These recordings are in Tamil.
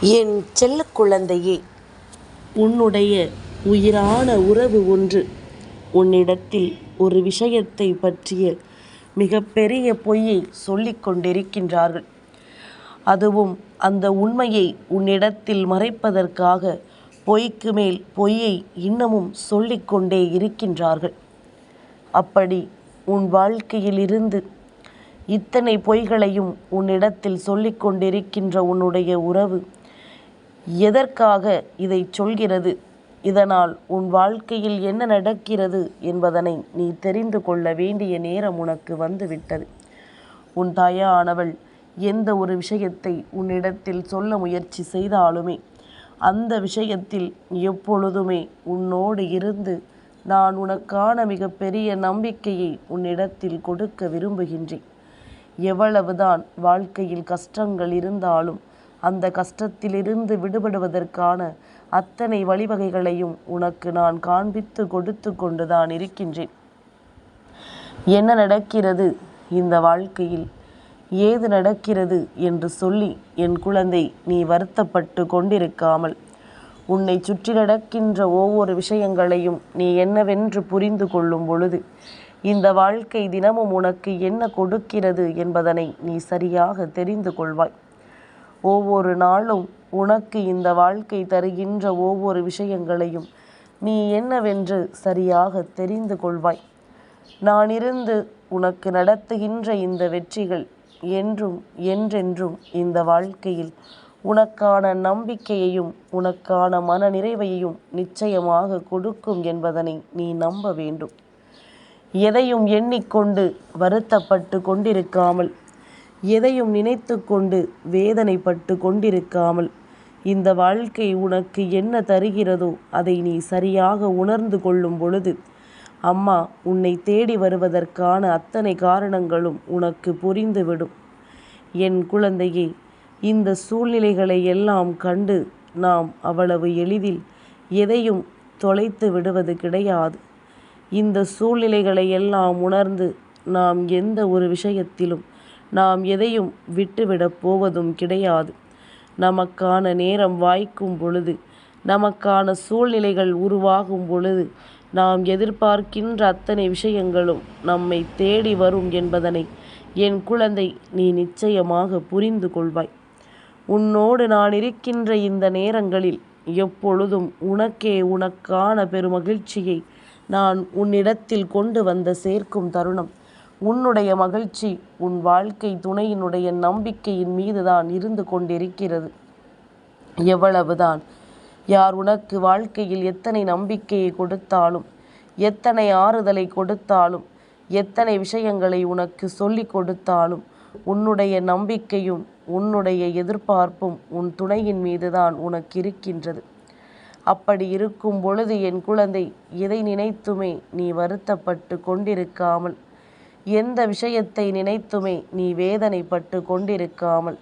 என் செல்ல குழந்தையே உன்னுடைய உயிரான உறவு ஒன்று. உன்னிடத்தில் ஒரு விஷயத்தை பற்றிய மிகப்பெரிய பொய்யை சொல்லிக் கொண்டிருக்கின்றார்கள். அதுவும் அந்த உண்மையை உன்னிடத்தில் மறைப்பதற்காக பொய்க்கு மேல் பொய்யை இன்னமும் சொல்லிக்கொண்டே இருக்கின்றார்கள். அப்படி உன் வாழ்க்கையில் இருந்து இத்தனை பொய்களையும் உன்னிடத்தில் சொல்லிக்கொண்டிருக்கின்ற உன்னுடைய உறவு எதற்காக இதை சொல்கிறது? இதனால் உன் வாழ்க்கையில் என்ன நடக்கிறது என்பதனை நீ தெரிந்து கொள்ள வேண்டிய நேரம் உனக்கு வந்துவிட்டது. உன் தாயானவள் எந்த ஒரு விஷயத்தை உன்னிடத்தில் சொல்ல முயற்சி செய்தாலுமே அந்த விஷயத்தில் எப்பொழுதுமே உன்னோடு இருந்து நான் உனக்கான மிகப்பெரிய நம்பிக்கையை உன்னிடத்தில் கொடுக்க விரும்புகின்றேன். எவ்வளவுதான் வாழ்க்கையில் கஷ்டங்கள் இருந்தாலும் அந்த கஷ்டத்திலிருந்து விடுபடுவதற்கான அத்தனை வழிவகைகளையும் உனக்கு நான் காண்பித்து கொடுத்து கொண்டுதான் இருக்கின்றேன். என்ன நடக்கிறது இந்த வாழ்க்கையில்? ஏது நடக்கிறது என்று சொல்லி என் குழந்தை நீ வருத்தப்பட்டு கொண்டிருக்காமல் உன்னை சுற்றி நடக்கின்ற ஒவ்வொரு விஷயங்களையும் நீ என்னவென்று புரிந்து கொள்ளும் பொழுது இந்த வாழ்க்கை தினமும் உனக்கு என்ன கொடுக்கிறது என்பதனை நீ சரியாக தெரிந்து கொள்வாய். ஒவ்வொரு நாளும் உனக்கு இந்த வாழ்க்கை தருகின்ற ஒவ்வொரு விஷயங்களையும் நீ என்னவென்று சரியாக தெரிந்து கொள்வாய். நான் இருந்து உனக்கு நடத்துகின்ற இந்த வெற்றிகள் என்றும் என்றென்றும் இந்த வாழ்க்கையில் உனக்கான நம்பிக்கையையும் உனக்கான மன நிறைவையும் நிச்சயமாக கொடுக்கும் என்பதனை நீ நம்ப வேண்டும். எதையும் எண்ணிக்கொண்டு வருத்தப்பட்டு கொண்டிருக்காமல் எதையும் நினைத்து கொண்டு வேதனைப்பட்டு கொண்டிருக்காமல் இந்த வாழ்க்கை உனக்கு என்ன தருகிறதோ அதை நீ சரியாக உணர்ந்து கொள்ளும் பொழுது அம்மா உன்னை தேடி வருவதற்கான அத்தனை காரணங்களும் உனக்கு புரிந்துவிடும். என் குழந்தையே இந்த சூழ்நிலைகளை எல்லாம் கண்டு நாம் அவ்வளவு எளிதில் எதையும் தொலைத்து விடுவது கிடையாது. இந்த சூழ்நிலைகளை எல்லாம் உணர்ந்து நாம் எந்த ஒரு விஷயத்திலும் நாம் எதையும் விட்டுவிடப் போவதும் கிடையாது. நமக்கான நேரம் வாய்க்கும் பொழுது நமக்கான சூழ்நிலைகள் உருவாகும் பொழுது நாம் எதிர்பார்க்கின்ற அத்தனை விஷயங்களும் நம்மை தேடி வரும் என்பதனை என் குழந்தை நீ நிச்சயமாக புரிந்து கொள்வாய். உன்னோடு நான் இருக்கின்ற இந்த நேரங்களில் எப்பொழுதும் உனக்கே உனக்கான பெருமகிழ்ச்சியை நான் உன்னிடத்தில் கொண்டு வந்த சேர்க்கும் தருணம். உன்னுடைய மகிழ்ச்சி உன் வாழ்க்கை துணையினுடைய நம்பிக்கையின் மீதுதான் இருந்து கொண்டிருக்கிறது. எவ்வளவுதான்? யார் உனக்கு வாழ்க்கையில் எத்தனை நம்பிக்கையை கொடுத்தாலும் எத்தனை ஆறுதலை கொடுத்தாலும் எத்தனை விஷயங்களை உனக்கு சொல்லிக் கொடுத்தாலும் உன்னுடைய நம்பிக்கையும் உன்னுடைய எதிர்பார்ப்பும் உன் துணையின் மீதுதான் உனக்கு இருக்கின்றது. அப்படி இருக்கும் பொழுது என் குழந்தை இதை நினைத்துமே நீ வருத்தப்பட்டு கொண்டிருக்காமல் எந்த விஷயத்தை நினைத்துமே நீ வேதனைப்பட்டு கொண்டிருக்காமல்.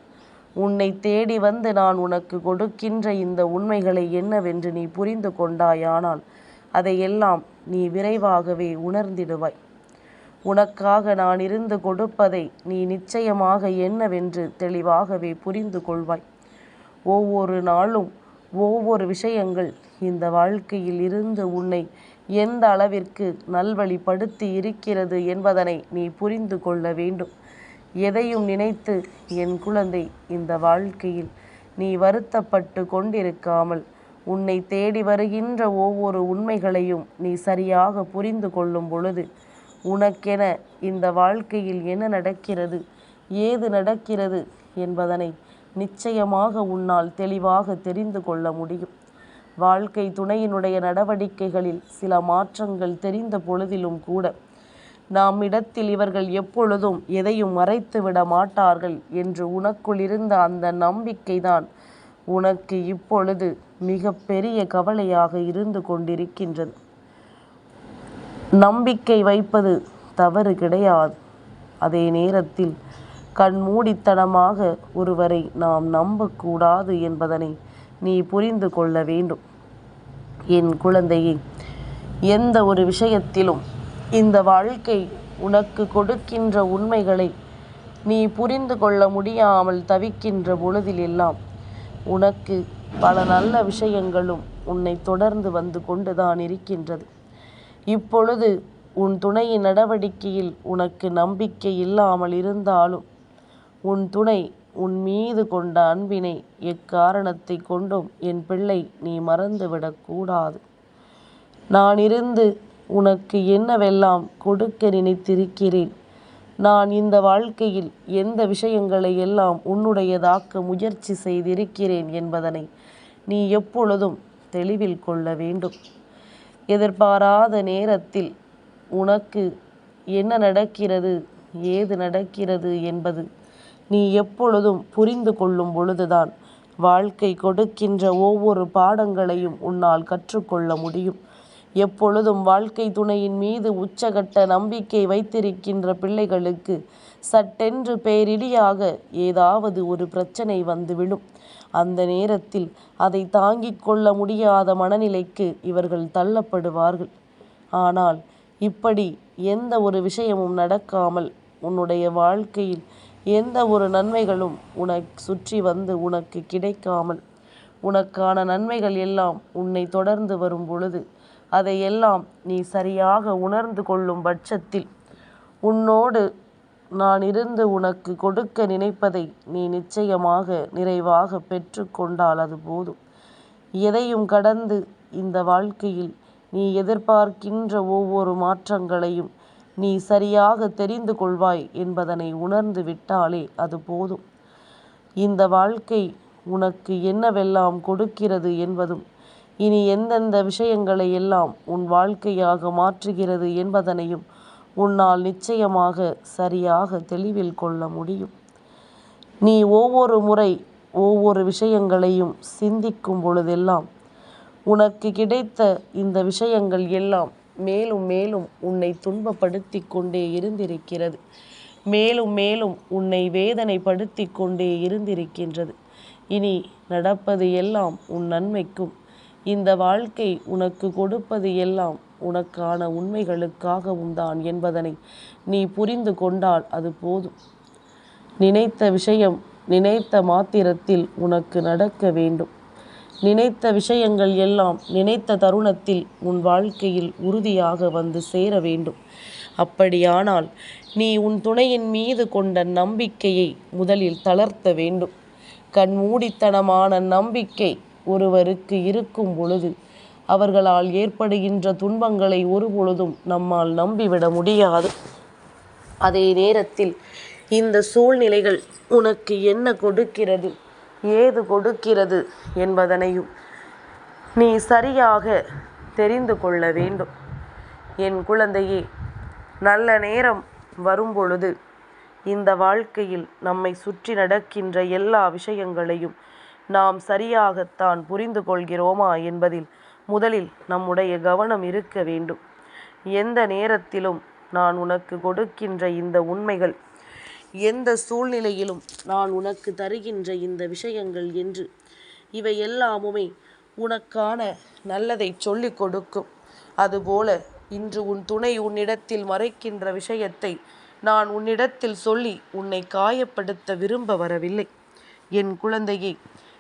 உன்னை தேடி வந்து நான் உனக்கு கொடுக்கின்ற இந்த உண்மைகளை என்னவென்று நீ புரிந்து கொண்டாயானால் அதையெல்லாம் நீ விரைவாகவே உணர்ந்திடுவாய். உனக்காக நான் இருந்து கொடுப்பதை நீ நிச்சயமாக என்னவென்று தெளிவாகவே புரிந்து கொள்வாய். ஒவ்வொரு நாளும் ஒவ்வொரு விஷயங்கள் இந்த வாழ்க்கையில் இருந்து உன்னை எந்த அளவிற்கு நல்வழிப்படுத்தி இருக்கிறது என்பதனை நீ புரிந்து கொள்ள வேண்டும். எதையும் நினைத்து என் குழந்தை இந்த வாழ்க்கையில் நீ வருத்தப்பட்டு கொண்டிருக்காமல் உன்னை தேடி வருகின்ற ஒவ்வொரு உண்மைகளையும் நீ சரியாக புரிந்து கொள்ளும் பொழுது உனக்கென இந்த வாழ்க்கையில் என்ன நடக்கிறது ஏது நடக்கிறது என்பதனை நிச்சயமாக உன்னால் தெளிவாக தெரிந்து கொள்ள முடியும். வாழ்க்கை துணையினுடைய நடவடிக்கைகளில் சில மாற்றங்கள் தெரிந்த பொழுதிலும் கூட நாம் இடத்தில் இவர்கள் எப்பொழுதும் எதையும் மறைத்து விட மாட்டார்கள் என்று உனக்குள் இருந்த அந்த நம்பிக்கைதான் உனக்கு இப்பொழுது மிக பெரிய கவலையாக இருந்து கொண்டிருக்கின்றது. நம்பிக்கை வைப்பது தவறு கிடையாது. அதே நேரத்தில் கண்மூடித்தனமாக ஒருவரை நாம் நம்பக்கூடாது என்பதனை நீ புரிந்து கொள்ள வேண்டும். என் குழந்தையே எந்த ஒரு விஷயத்திலும் இந்த வாழ்க்கை உனக்கு கொடுக்கின்ற உண்மைகளை நீ புரிந்து கொள்ள முடியாமல் தவிக்கின்ற பொழுதிலெல்லாம் உனக்கு பல நல்ல விஷயங்களும் உன்னை தொடர்ந்து வந்து கொண்டுதான் இருக்கின்றது. இப்பொழுது உன் துணையின் நடவடிக்கையில் உனக்கு நம்பிக்கை இல்லாமல் இருந்தாலும் உன் துணை உன் மீது கொண்ட அன்பினை எக்காரணத்தை கொண்டும் என் பிள்ளை நீ மறந்துவிடக்கூடாது நான் இருந்து உனக்கு என்னவெல்லாம் கொடுக்க நினைத்திருக்கிறேன்? நான் இந்த வாழ்க்கையில் எந்த விஷயங்களை எல்லாம் உன்னுடையதாக்க முயற்சி செய்திருக்கிறேன் என்பதனை நீ எப்பொழுதும் தெளிவில் கொள்ள வேண்டும். எதிர்பாராத நேரத்தில் உனக்கு என்ன நடக்கிறது ஏது நடக்கிறது என்பது நீ எப்பொழுதும் புரிந்து கொள்ளும் பொழுதுதான் வாழ்க்கை கொடுக்கின்ற ஒவ்வொரு பாடங்களையும் உன்னால் கற்றுக்கொள்ள முடியும். எப்பொழுதும் வாழ்க்கை துணையின் மீது உச்சகட்ட நம்பிக்கை வைத்திருக்கின்ற பிள்ளைகளுக்கு சட்டென்று பேரிடியாக ஏதாவது ஒரு பிரச்சனை வந்துவிடும். அந்த நேரத்தில் அதை தாங்கிக் கொள்ள முடியாத மனநிலைக்கு இவர்கள் தள்ளப்படுவார்கள். ஆனால் இப்படி எந்த ஒரு விஷயமும் நடக்காமல் உன்னுடைய வாழ்க்கையில் எந்த ஒரு நன்மைகளும் உனக்கு சுற்றி வந்து உனக்கு கிடைக்காமல் உனக்கான நன்மைகள் எல்லாம் உன்னை தொடர்ந்து வரும் பொழுது அதையெல்லாம் நீ சரியாக உணர்ந்து கொள்ளும் பட்சத்தில் உன்னோடு நான் இருந்து உனக்கு கொடுக்க நினைப்பதை நீ நிச்சயமாக நிறைவாக பெற்று கொண்டால் அது போதும். எதையும் கடந்து இந்த வாழ்க்கையில் நீ எதிர்பார்க்கின்ற ஒவ்வொரு மாற்றங்களையும் நீ சரியாக தெரிந்து கொள்வாய் என்பதனை உணர்ந்து விட்டாலே அது போதும். இந்த வாழ்க்கை உனக்கு என்னவெல்லாம் கொடுக்கிறது என்பதும் இனி எந்தெந்த விஷயங்களை எல்லாம் உன் வாழ்க்கையாக மாற்றுகிறது என்பதனையும் உன்னால் நிச்சயமாக சரியாக தெளிவில் கொள்ள முடியும். நீ ஒவ்வொரு முறை ஒவ்வொரு விஷயங்களையும் சிந்திக்கும் பொழுதெல்லாம் உனக்கு கிடைத்த இந்த விஷயங்கள் எல்லாம் மேலும் மேலும் உன்னை துன்பப்படுத்தி கொண்டே இருந்திருக்கிறது. மேலும் மேலும் உன்னை வேதனைப்படுத்தி கொண்டே இருந்திருக்கின்றது. இனி நடப்பது எல்லாம் உன் நன்மைக்கும் இந்த வாழ்க்கை உனக்கு கொடுப்பது எல்லாம் உனக்கான உண்மைகளுக்காகவும் தான் என்பதனை நீ புரிந்து கொண்டால் அது போதும். நினைத்த விஷயம் நினைத்த மாத்திரத்தில் உனக்கு நடக்க வேண்டும். நினைத்த விஷயங்கள் எல்லாம் நினைத்த தருணத்தில் உன் வாழ்க்கையில் உறுதியாக வந்து சேர வேண்டும். அப்படியானால் நீ உன் துணையின் மீது கொண்ட நம்பிக்கையை முதலில் தளர்த்த வேண்டும். கண்மூடித்தனமான நம்பிக்கை ஒருவருக்கு இருக்கும் பொழுது அவர்களால் ஏற்படுகின்ற துன்பங்களை ஒருபொழுதும் நம்மால் நம்பிவிட முடியாது. அதே நேரத்தில் இந்த சூழ்நிலைகள் உனக்கு என்ன கொடுக்கிறது? ஏது கொடுக்கிறது என்பதனையும் நீ சரியாக தெரிந்து கொள்ள வேண்டும். என் குழந்தையே நல்ல நேரம் வரும்பொழுது இந்த வாழ்க்கையில் நம்மை சுற்றி நடக்கின்ற எல்லா விஷயங்களையும் நாம் சரியாகத்தான் புரிந்து கொள்கிறோமா என்பதில் முதலில் நம்முடைய கவனம் இருக்க வேண்டும். எந்த நேரத்திலும் நான் உனக்கு கொடுக்கின்ற இந்த உண்மைகள் எந்த சூழ்நிலையிலும் நான் உனக்கு தருகின்ற இந்த விஷயங்கள் என்று இவை எல்லாமுமே உனக்கான நல்லதை சொல்லிக் கொடுக்கும். அதுபோல இன்று உன் துணை உன்னிடத்தில் மறைக்கின்ற விஷயத்தை நான் உன்னிடத்தில் சொல்லி உன்னை காயப்படுத்த விரும்ப வரவில்லை. என் குழந்தையை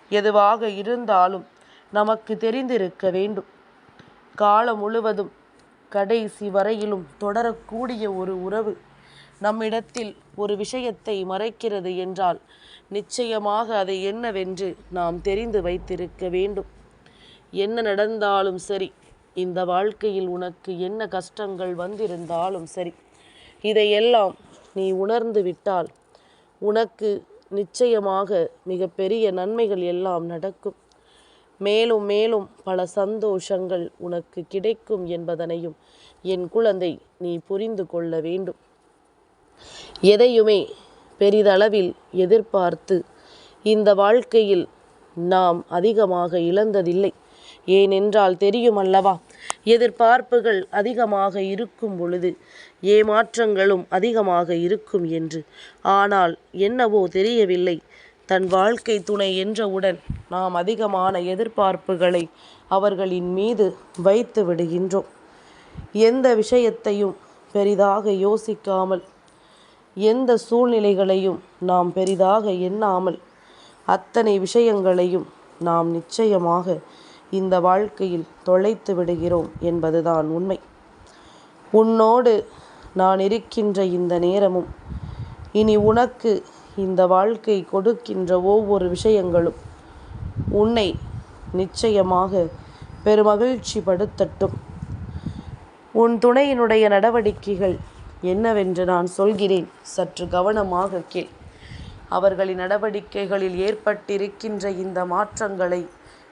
எதுவாக இருந்தாலும் நமக்கு தெரிந்திருக்க வேண்டும். காலம் முழுவதும் கடைசி வரையிலும் தொடரக்கூடிய ஒரு உறவு நம்மிடத்தில் ஒரு விஷயத்தை மறைக்கிறது என்றால் நிச்சயமாக அதை என்னவென்று நாம் தெரிந்து வைத்திருக்க வேண்டும். என்ன நடந்தாலும் சரி இந்த வாழ்க்கையில் உனக்கு என்ன கஷ்டங்கள் வந்திருந்தாலும் சரி இதையெல்லாம் நீ உணர்ந்து விட்டால் உனக்கு நிச்சயமாக மிகப்பெரிய நன்மைகள் எல்லாம் நடக்கும். மேலும் மேலும் பல சந்தோஷங்கள் உனக்கு கிடைக்கும் என்பதனையும் என் குழந்தை நீ புரிந்து கொள்ள வேண்டும். எதையுமே பெரிதளவில் எதிர்பார்த்து இந்த வாழ்க்கையில் நாம் அதிகமாக இழந்ததில்லை. ஏனென்றால் தெரியும் அல்லவா எதிர்பார்ப்புகள் அதிகமாக இருக்கும் பொழுது ஏமாற்றங்களும் அதிகமாக இருக்கும் என்று. ஆனால் என்னவோ தெரியவில்லை. தன் வாழ்க்கை துணை என்றவுடன் நாம் அதிகமான எதிர்பார்ப்புகளை அவர்களின் மீது வைத்து விடுகின்றோம். எந்த விஷயத்தையும் பெரிதாக யோசிக்காமல் எந்த சூழ்நிலைகளையும் நாம் பெரிதாக எண்ணாமல் அத்தனை விஷயங்களையும் நாம் நிச்சயமாக இந்த வாழ்க்கையில் தொலைத்து விடுகிறோம் என்பதுதான் உண்மை. உன்னோடு நான் இருக்கின்ற இந்த நேரமும் இனி உனக்கு இந்த வாழ்க்கை கொடுக்கின்ற ஒவ்வொரு விஷயங்களும் உன்னை நிச்சயமாக பெருமகிழ்ச்சி படுத்தட்டும் உன் துணையினுடைய நடவடிக்கைகள் என்னவென்று நான் சொல்கிறேன். சற்று கவனமாக கேள். அவர்களின் நடவடிக்கைகளில் ஏற்பட்டிருக்கின்ற இந்த மாற்றங்களை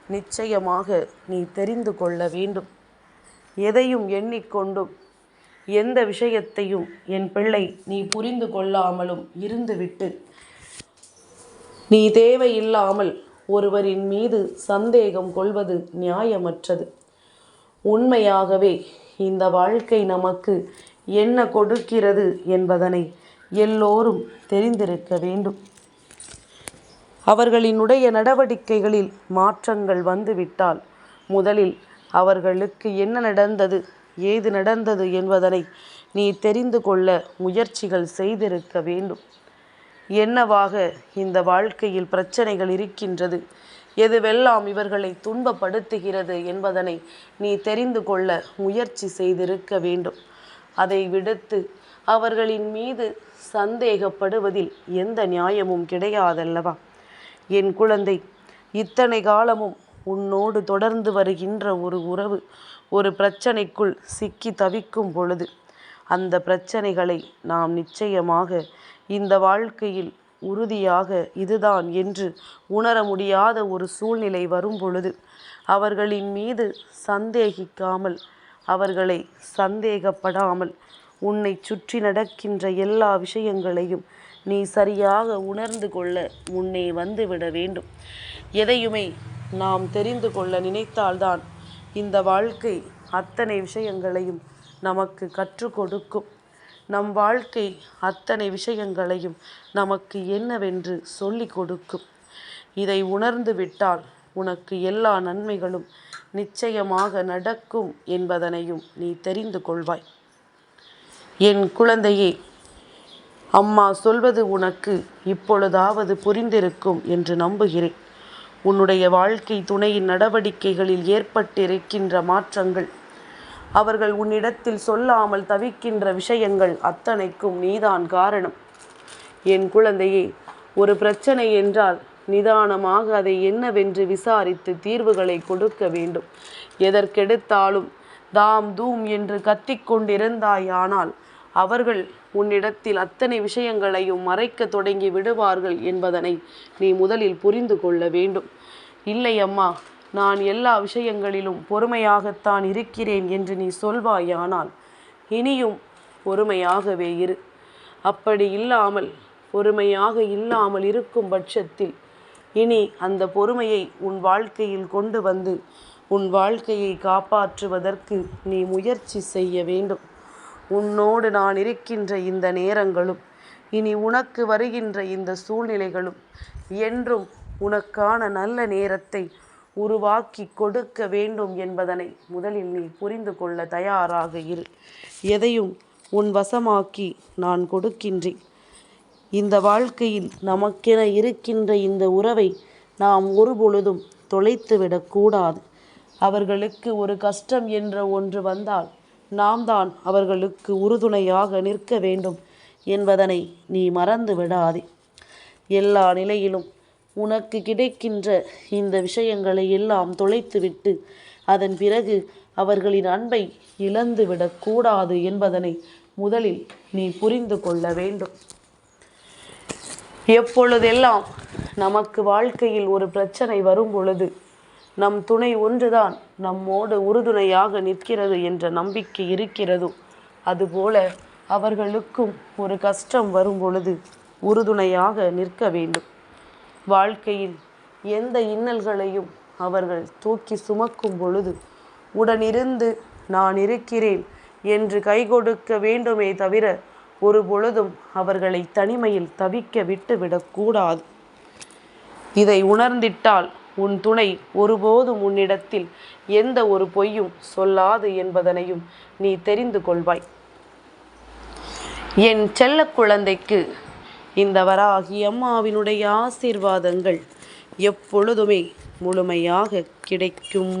நிச்சயமாக நீ தெரிந்து கொள்ள வேண்டும். எதையும் எண்ணிக்கொண்டும் எந்த விஷயத்தையும் என் பிள்ளை நீ புரிந்து கொள்ளாமலும் இருந்துவிட்டு நீ தேவையில்லாமல் ஒருவரின் மீது சந்தேகம் கொள்வது நியாயமற்றது. உண்மையாகவே இந்த வாழ்க்கை நமக்கு என்ன கொடுக்கிறது என்பதனை எல்லோரும் தெரிந்திருக்க வேண்டும். அவர்களினுடைய நடவடிக்கைகளில் மாற்றங்கள் வந்துவிட்டால் முதலில் அவர்களுக்கு என்ன நடந்தது ஏது நடந்தது என்பதனை நீ தெரிந்து கொள்ள முயற்சிகள் செய்திருக்க வேண்டும். என்னவாக இந்த வாழ்க்கையில் பிரச்சனைகள் இருக்கின்றது எதுவெல்லாம் இவர்களை துன்பப்படுத்துகிறது என்பதனை நீ தெரிந்து கொள்ள முயற்சி செய்திருக்க வேண்டும். அதை விடுத்து அவர்களின் மீது சந்தேகப்படுவதில் எந்த நியாயமும் கிடையாதல்லவா? என் குழந்தை இத்தனை காலமும் உன்னோடு தொடர்ந்து வருகின்ற ஒரு உறவு ஒரு பிரச்சனைக்குள் சிக்கி தவிக்கும் பொழுது அந்த பிரச்சனைகளை நாம் நிச்சயமாக இந்த வாழ்க்கையில் உறுதியாக இதுதான் என்று உணர முடியாத ஒரு சூழ்நிலை வரும் பொழுது அவர்களின் மீது சந்தேகிக்காமல் அவர்களை சந்தேகப்படாமல் உன்னை சுற்றி நடக்கின்ற எல்லா விஷயங்களையும் நீ சரியாக உணர்ந்து கொள்ள முன்னே வந்துவிட வேண்டும். எதையுமே நாம் தெரிந்து கொள்ள நினைத்தால்தான் இந்த வாழ்க்கை அத்தனை விஷயங்களையும் நமக்கு கற்றுக் கொடுக்கும். நம் வாழ்க்கை அத்தனை விஷயங்களையும் நமக்கு என்னவென்று சொல்லிக் கொடுக்கும். இதை உணர்ந்து விட்டால் உனக்கு எல்லா நன்மைகளும் நிச்சயமாக நடக்கும் என்பதனையும் நீ தெரிந்து கொள்வாய். என் குழந்தையே அம்மா சொல்வது உனக்கு இப்பொழுதாவது புரிந்திருக்கும் என்று நம்புகிறேன். உன்னுடைய வாழ்க்கை துணையின் நடவடிக்கைகளில் ஏற்பட்டிருக்கின்ற மாற்றங்கள் அவர்கள் உன்னிடத்தில் சொல்லாமல் தவிக்கின்ற விஷயங்கள் அத்தனைக்கும் நீதான் காரணம். என் குழந்தையே ஒரு பிரச்சனை என்றால் நிதானமாக அதை என்னவென்று விசாரித்து தீர்வுகளை கொடுக்க வேண்டும். எதற்கெடுத்தாலும் தாம் தூம் என்று கத்திக்கொண்டிருந்தாயானால் அவர்கள் உன்னிடத்தில் அத்தனை விஷயங்களையும் மறைக்க தொடங்கி விடுவார்கள் என்பதனை நீ முதலில் புரிந்து கொள்ள வேண்டும். இல்லை அம்மா நான் எல்லா விஷயங்களிலும் பொறுமையாகத்தான் இருக்கிறேன் என்று நீ சொல்வாயானால் இனியும் பொறுமையாகவே இரு. அப்படி இல்லாமல் பொறுமையாக இல்லாமல் இருக்கும் பட்சத்தில் இனி அந்த பொறுமையை உன் வாழ்க்கையில் கொண்டு வந்து உன் வாழ்க்கையை காப்பாற்றுவதற்கு நீ முயற்சி செய்ய வேண்டும். உன்னோடு நான் இருக்கின்ற இந்த நேரங்களும் இனி உனக்கு வருகின்ற இந்த சூழ்நிலைகளும் என்றும் உனக்கான நல்ல நேரத்தை உருவாக்கி கொடுக்க வேண்டும் என்பதனை முதலில் நீ புரிந்து கொள்ள தயாராக இரு. எதையும் உன் வசமாக்கி நான் கொடுக்கின்றேன். இந்த வாழ்க்கையில் நமக்கென இருக்கின்ற இந்த உறவை நாம் ஒருபொழுதும் தொலைத்துவிடக்கூடாது அவர்களுக்கு ஒரு கஷ்டம் என்ற ஒன்று வந்தால் நாம் தான் அவர்களுக்கு உறுதுணையாக நிற்க வேண்டும் என்பதனை நீ மறந்து விடாதே. எல்லா நிலையிலும் உனக்கு கிடைக்கின்ற இந்த விஷயங்களை எல்லாம் தொலைத்துவிட்டு அதன் பிறகு அவர்களின் அன்பை இழந்து விடக்கூடாது என்பதனை முதலில் நீ புரிந்து கொள்ள வேண்டும். எப்பொழுதெல்லாம் நமக்கு வாழ்க்கையில் ஒரு பிரச்சனை வரும் பொழுது நம் துணை ஒன்றுதான் நம்மோடு உறுதுணையாக நிற்கிறது என்ற நம்பிக்கை இருக்கிறதோ அதுபோல அவர்களுக்கும் ஒரு கஷ்டம் வரும் பொழுது உறுதுணையாக நிற்க வேண்டும். வாழ்க்கையில் எந்த இன்னல்களையும் அவர்கள் தூக்கி சுமக்கும் பொழுது உடனிருந்து நான் இருக்கிறேன் என்று கை கொடுக்க வேண்டுமே தவிர ஒரு பொழுதும் அவர்களை தனிமையில் தவிக்க விட்டுவிடக்கூடாது இதை உணர்ந்திட்டால் உன் துணை ஒருபோதும் உன்னிடத்தில் எந்த ஒரு பொய்யும் சொல்லாது என்பதனையும் நீ தெரிந்து கொள்வாய். என் செல்ல குழந்தைக்கு இந்த வராகி அம்மாவினுடைய ஆசீர்வாதங்கள் எப்பொழுதுமே முழுமையாக கிடைக்கும்.